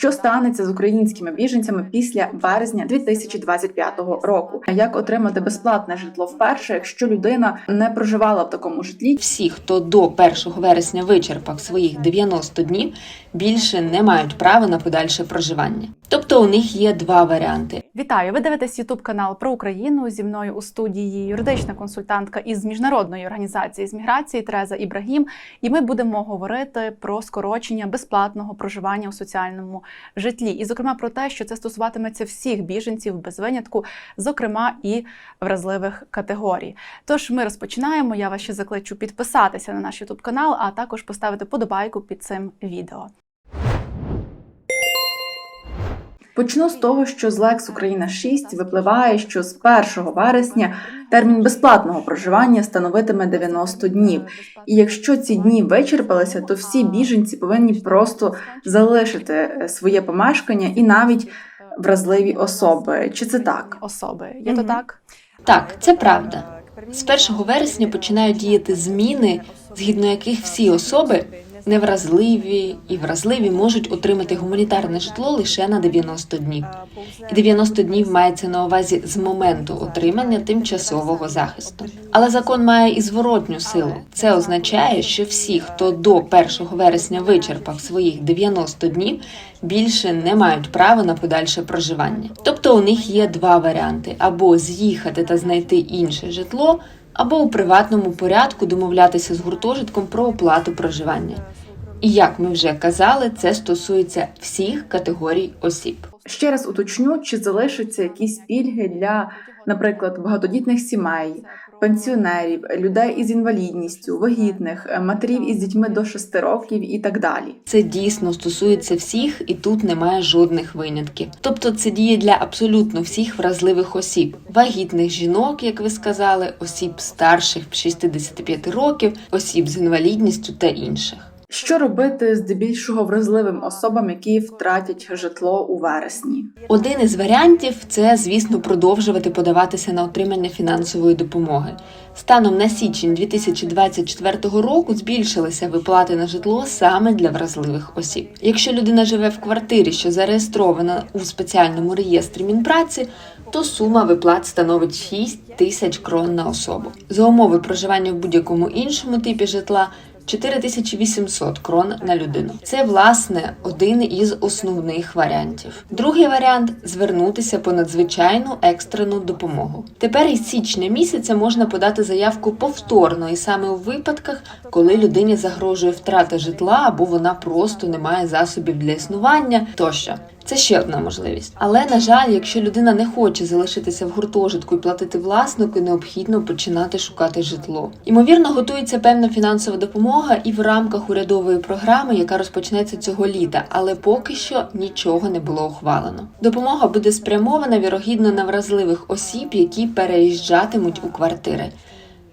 що станеться з українськими біженцями після березня 2025 року. Як отримати безплатне житло вперше, якщо людина не проживала в такому житлі? Всі, хто до 1 вересня вичерпав своїх 90 днів, більше не мають права на подальше проживання. Тобто у них є два варіанти: Вітаю! Ви дивитесь Ютуб канал про Україну. Зі мною у студії юридична консультантка із міжнародної організації з міграції Тереза Ібрагім. І ми будемо говорити про скорочення безплатного проживання у соціальному житлі, і зокрема про те, що це стосуватиметься всіх біженців без винятку, зокрема і вразливих категорій. Тож ми розпочинаємо. Я вас ще закличу підписатися на наш YouTube канал, а також поставити подобайку під цим відео. Почну з того, що з Lex Україна 6 випливає, що з 1 вересня термін безплатного проживання становитиме 90 днів. І якщо ці дні вичерпалися, то всі біженці повинні просто залишити е, своє помешкання і навіть вразливі особи. Чи це так? Особи є то так? так, це правда. З 1 вересня починають діяти зміни, згідно яких всі особи невразливі і вразливі можуть отримати гуманітарне житло лише на 90 днів. І 90 днів мається на увазі з моменту отримання тимчасового захисту. Але закон має і зворотню силу. Це означає, що всі, хто до 1 вересня вичерпав своїх 90 днів, більше не мають права на подальше проживання. Тобто у них є два варіанти: або з'їхати та знайти інше житло, або у приватному порядку домовлятися з гуртожитком про оплату проживання. І як ми вже казали, це стосується всіх категорій осіб. Ще раз уточню, чи залишаться якісь пільги для, наприклад, багатодітних сімей, пенсіонерів, людей із інвалідністю, вагітних, е, матерів із дітьми до 6 років і так далі. Це дійсно стосується всіх, і тут немає жодних винятків. Тобто це діє для абсолютно всіх вразливих осіб: вагітних жінок, як ви сказали, осіб старших 65 років, осіб з інвалідністю та інших. Що робити здебільшого вразливим особам, які втратять житло у вересні? Один із варіантів це, звісно, продовжувати подаватися на отримання фінансової допомоги. Станом на січень 2024 року збільшилися виплати на житло саме для вразливих осіб. Якщо людина живе в квартирі, що зареєстрована у спеціальному реєстрі Мінпраці, то сума виплат становить 6 тисяч крон на особу. За умови проживання в будь-якому іншому типі житла 4800 крон на людину. Це власне один із основних варіантів. Другий варіант звернутися по надзвичайну екстрену допомогу. Тепер із січня місяця можна подати заявку повторно, і саме у випадках, коли людині загрожує втрата житла або вона просто не має засобів для існування тощо. Це ще одна можливість. Але на жаль, якщо людина не хоче залишитися в гуртожитку і платити власнику, необхідно починати шукати житло. Ймовірно, готується певна фінансова допомога і в рамках урядової програми, яка розпочнеться цього літа, але поки що нічого не було ухвалено. Допомога буде спрямована вірогідно на вразливих осіб, які переїжджатимуть у квартири.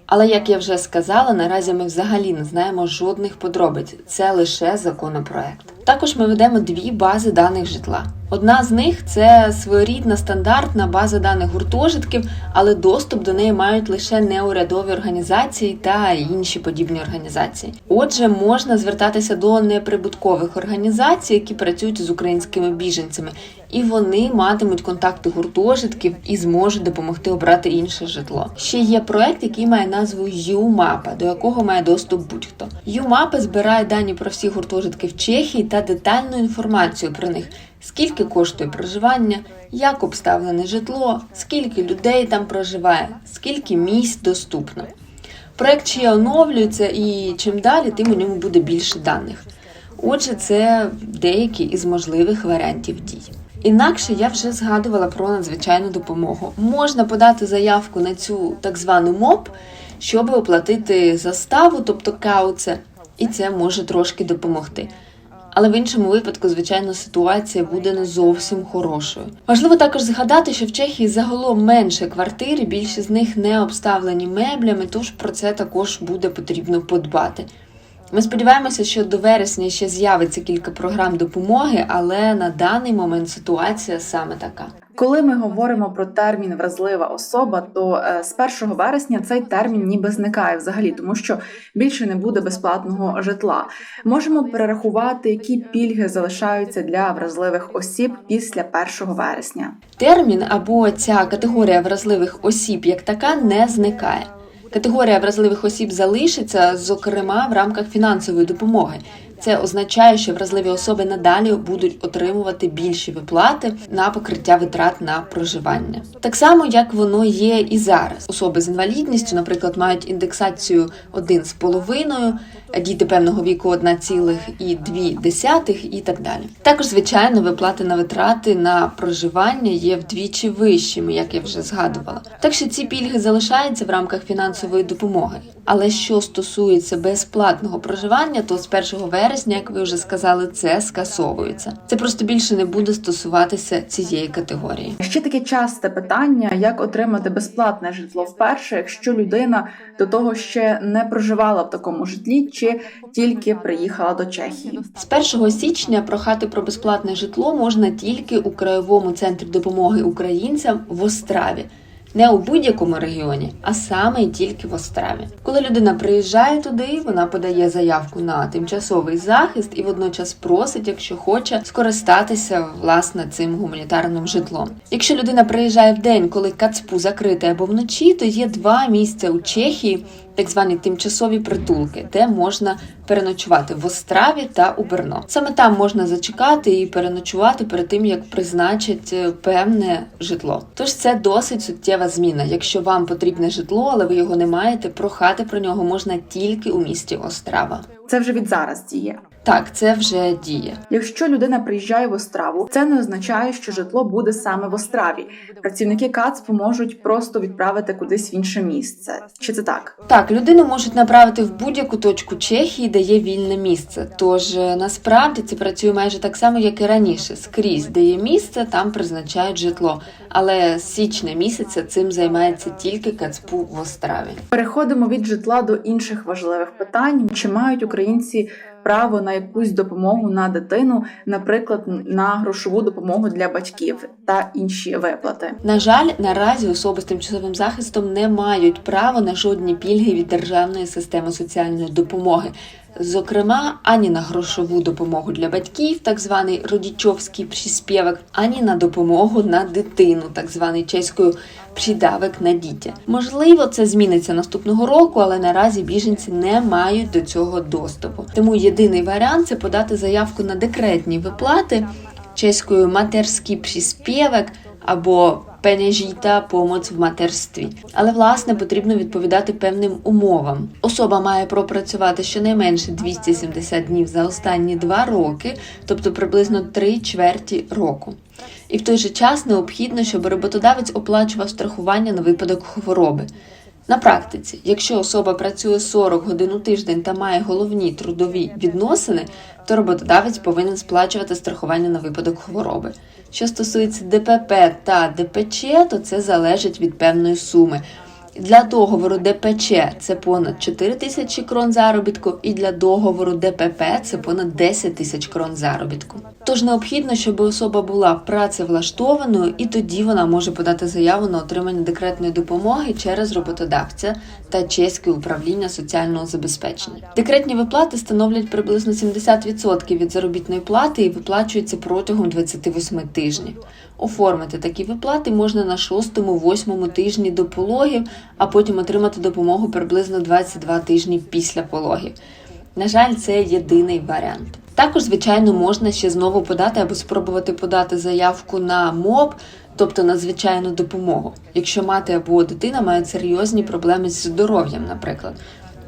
Але як я вже сказала, наразі ми взагалі не знаємо жодних подробиць. Це лише законопроект. Також ми ведемо дві бази даних житла. Одна з них це своєрідна стандартна база даних гуртожитків, але доступ до неї мають лише неурядові організації та інші подібні організації. Отже, можна звертатися до неприбуткових організацій, які працюють з українськими біженцями, і вони матимуть контакти гуртожитків і зможуть допомогти обрати інше житло. Ще є проект, який має назву ЮМАПа, до якого має доступ будь-хто. ЮМАПа збирає дані про всі гуртожитки в Чехії та детальну інформацію про них. Скільки коштує проживання, як обставлене житло, скільки людей там проживає, скільки місць доступно. Проект ще оновлюється, і чим далі, тим у ньому буде більше даних. Отже, це деякі із можливих варіантів дій. Інакше я вже згадувала про надзвичайну допомогу. Можна подати заявку на цю так звану МОП, щоб оплатити заставу, тобто кауце, і це може трошки допомогти. Але в іншому випадку, звичайно, ситуація буде не зовсім хорошою. Важливо також згадати, що в Чехії загалом менше квартир, і більшість з них не обставлені меблями, тож про це також буде потрібно подбати. Ми сподіваємося, що до вересня ще з'явиться кілька програм допомоги, але на даний момент ситуація саме така. Коли ми говоримо про термін вразлива особа, то е, з 1 вересня цей термін ніби зникає взагалі, тому що більше не буде безплатного житла. Можемо перерахувати, які пільги залишаються для вразливих осіб після 1 вересня. Термін або ця категорія вразливих осіб як така не зникає. Категорія вразливих осіб залишиться, зокрема в рамках фінансової допомоги. Це означає, що вразливі особи надалі будуть отримувати більші виплати на покриття витрат на проживання. Так само, як воно є і зараз. Особи з інвалідністю, наприклад, мають індексацію 1,5, діти певного віку 1,2 і так далі. Також, звичайно, виплати на витрати на проживання є вдвічі вищими, як я вже згадувала. Так що ці пільги залишаються в рамках фінансової допомоги. Але що стосується безплатного проживання, то з 1 вересня, як ви вже сказали, це скасовується. Це просто більше не буде стосуватися цієї категорії. Ще таке часте питання: як отримати безплатне житло вперше, якщо людина до того ще не проживала в такому житлі, чи тільки приїхала до Чехії. З 1 січня прохати про безплатне житло можна тільки у краєвому центрі допомоги українцям в Остраві. Не у будь-якому регіоні, а саме і тільки в Остраві. Коли людина приїжджає туди, вона подає заявку на тимчасовий захист і водночас просить, якщо хоче, скористатися власне цим гуманітарним житлом. Якщо людина приїжджає в день, коли Кацпу закрите або вночі, то є два місця у Чехії, так звані тимчасові притулки, де можна переночувати в Остраві та у Берно. Саме там можна зачекати і переночувати перед тим, як призначать е, певне житло. Тож це досить суттєва зміна. Якщо вам потрібне житло, але ви його не маєте, прохати про нього можна тільки у місті Острава. Це вже від зараз діє. Так, це вже діє. Якщо людина приїжджає в Остраву, це не означає, що житло буде саме в Остраві. Працівники КАЦПу можуть просто відправити кудись в інше місце. Чи це так? Так, людину можуть направити в будь-яку точку Чехії, де є вільне місце. Тож е, насправді це працює майже так само, як і раніше. Скрізь, де є місце, там призначають житло. Але з січня місяця цим займається тільки Кацпу в Остраві. Переходимо від житла до інших важливих питань: чи мають українці право на якусь допомогу на дитину, наприклад, на грошову допомогу для батьків та інші виплати? На жаль, наразі особи з тимчасовим захистом не мають права на жодні пільги від державної системи соціальної допомоги. Зокрема, ані на грошову допомогу для батьків, так званий родічовський приспєвок, ані на допомогу на дитину, так званий чеською придавок на дітя. Можливо, це зміниться наступного року, але наразі біженці не мають до цього доступу. Тому єдиний варіант це подати заявку на декретні виплати чеською матерський приспєвок або пенежіта помоць в матерстві. Але власне потрібно відповідати певним умовам. Особа має пропрацювати щонайменше 270 днів за останні два роки, тобто приблизно три чверті року. І в той же час необхідно, щоб роботодавець оплачував страхування на випадок хвороби. На практиці, якщо особа працює 40 годин у тиждень та має головні трудові відносини, то роботодавець повинен сплачувати страхування на випадок хвороби. Що стосується ДПП та ДПЧ, то це залежить від певної суми. Для договору ДПЧ це понад 4 тисячі крон заробітку, і для договору ДПП це понад 10 тисяч крон заробітку. Тож необхідно, щоб особа була працевлаштованою, і тоді вона може подати заяву на отримання декретної допомоги через роботодавця та чеське управління соціального забезпечення. Декретні виплати становлять приблизно 70% від заробітної плати і виплачуються протягом 28 тижнів. Оформити такі виплати можна на 6-8 тижні до пологів, а потім отримати допомогу приблизно 22 тижні після пологів. На жаль, це єдиний варіант. Також, звичайно, можна ще знову подати або спробувати подати заявку на МОБ, тобто на звичайну допомогу, якщо мати або дитина мають серйозні проблеми з здоров'ям, наприклад.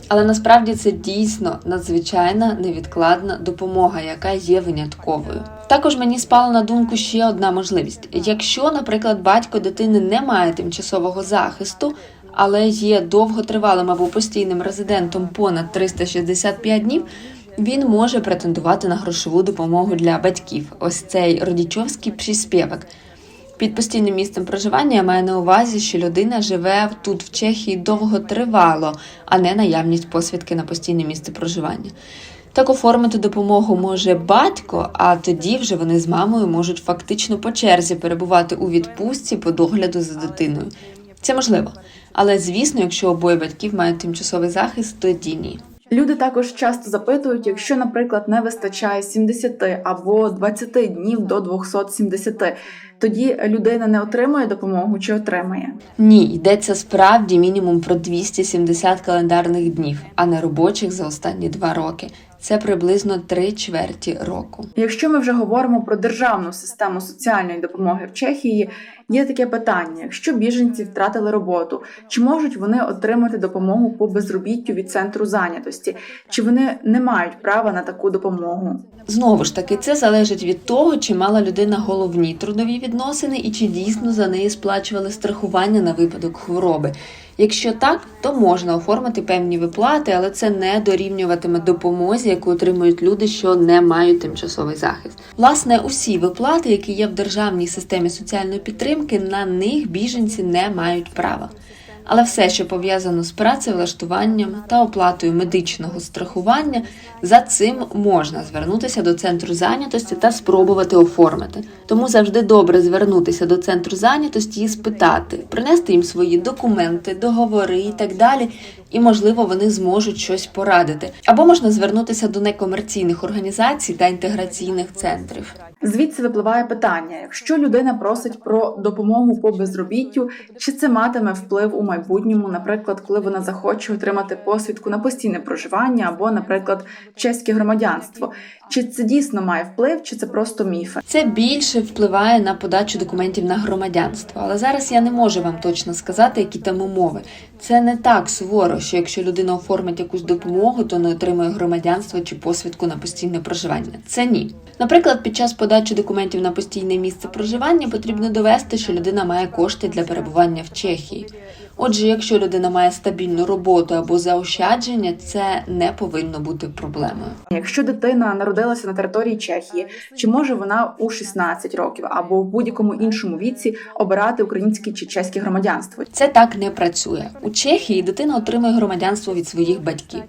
Але насправді це дійсно надзвичайна невідкладна допомога, яка є винятковою. Також мені спала на думку ще одна можливість: якщо, наприклад, батько дитини не має тимчасового захисту, але є довготривалим або постійним резидентом понад 365 днів. Він може претендувати на грошову допомогу для батьків. Ось цей родічовський приспєвок. Під постійним місцем проживання я маю на увазі, що людина живе тут в Чехії довготривало, а не наявність посвідки на постійне місце проживання. Так оформити допомогу може батько, а тоді вже вони з мамою можуть фактично по черзі перебувати у відпустці по догляду за дитиною. Це можливо, але звісно, якщо обоє батьків мають тимчасовий захист, тоді ні. Люди також часто запитують, якщо, наприклад, не вистачає 70 або 20 днів до 270, тоді людина не отримує допомогу чи отримає. Ні, йдеться справді мінімум про 270 календарних днів, а не робочих за останні два роки. Це приблизно три чверті року. Якщо ми вже говоримо про державну систему соціальної допомоги в Чехії, є таке питання: якщо біженці втратили роботу, чи можуть вони отримати допомогу по безробіттю від центру зайнятості, чи вони не мають права на таку допомогу? Знову ж таки, це залежить від того, чи мала людина головні трудові відносини і чи дійсно за неї сплачували страхування на випадок хвороби. Якщо так, то можна оформити певні виплати, але це не дорівнюватиме допомозі, яку отримують люди, що не мають тимчасовий захист. Власне, усі виплати, які є в державній системі соціальної підтримки, на них біженці не мають права. Але все, що пов'язано з працевлаштуванням та оплатою медичного страхування, за цим можна звернутися до центру зайнятості та спробувати оформити. Тому завжди добре звернутися до центру зайнятості і спитати, принести їм свої документи, договори і так далі. І, можливо, вони зможуть щось порадити. Або можна звернутися до некомерційних організацій та інтеграційних центрів. Звідси випливає питання: якщо людина просить про допомогу по безробіттю, чи це матиме вплив у майбутньому, наприклад, коли вона захоче отримати посвідку на постійне проживання або, наприклад, чеське громадянство? Чи це дійсно має вплив, чи це просто міфи? Це більше впливає на подачу документів на громадянство. Але зараз я не можу вам точно сказати, які там умови. Це не так суворо, що якщо людина оформить якусь допомогу, то не отримує громадянство чи посвідку на постійне проживання. Це ні. Наприклад, під час подачі документів на постійне місце проживання потрібно довести, що людина має кошти для перебування в Чехії. Отже, якщо людина має стабільну роботу або заощадження, це не повинно бути проблемою. Якщо дитина народилася на території Чехії, чи може вона у 16 років або в будь-якому іншому віці обирати українське чи чеське громадянство? Це так не працює. У Чехії дитина отримує громадянство від своїх батьків.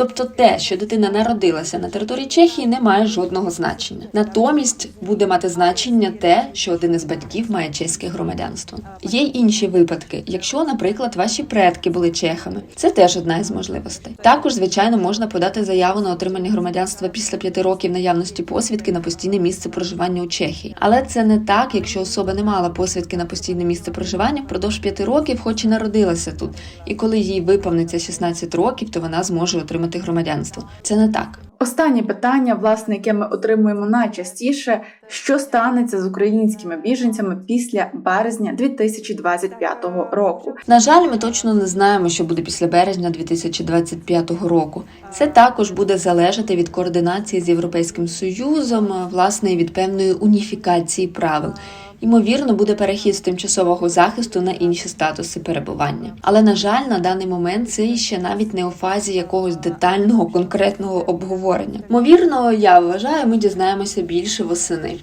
Тобто те, що дитина народилася на території Чехії, не має жодного значення. Натомість буде мати значення те, що один із батьків має чеське громадянство. Є й інші випадки, якщо, наприклад, ваші предки були чехами, це теж одна із можливостей. Також, звичайно, можна подати заяву на отримання громадянства після п'яти років наявності посвідки на постійне місце проживання у Чехії. Але це не так, якщо особа не мала посвідки на постійне місце проживання впродовж п'яти років, хоч і народилася тут. І коли їй виповниться 16 років, то вона зможе отримати громадянство. Це не так. Останнє питання, власне, яке ми отримуємо найчастіше: що станеться з українськими біженцями після березня 2025 року? На жаль, ми точно не знаємо, що буде після березня 2025 року. Це також буде залежати від координації з Європейським Союзом, власне, від певної уніфікації правил. Ймовірно, буде перехід з тимчасового захисту на інші статуси перебування. Але на жаль, на даний момент це ще навіть не у фазі якогось детального конкретного обговорення. Ймовірно, я вважаю, ми дізнаємося більше восени.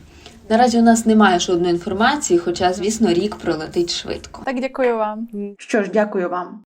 Наразі у нас немає жодної інформації, хоча, звісно, рік пролетить швидко. Так, дякую вам. Що ж, дякую вам.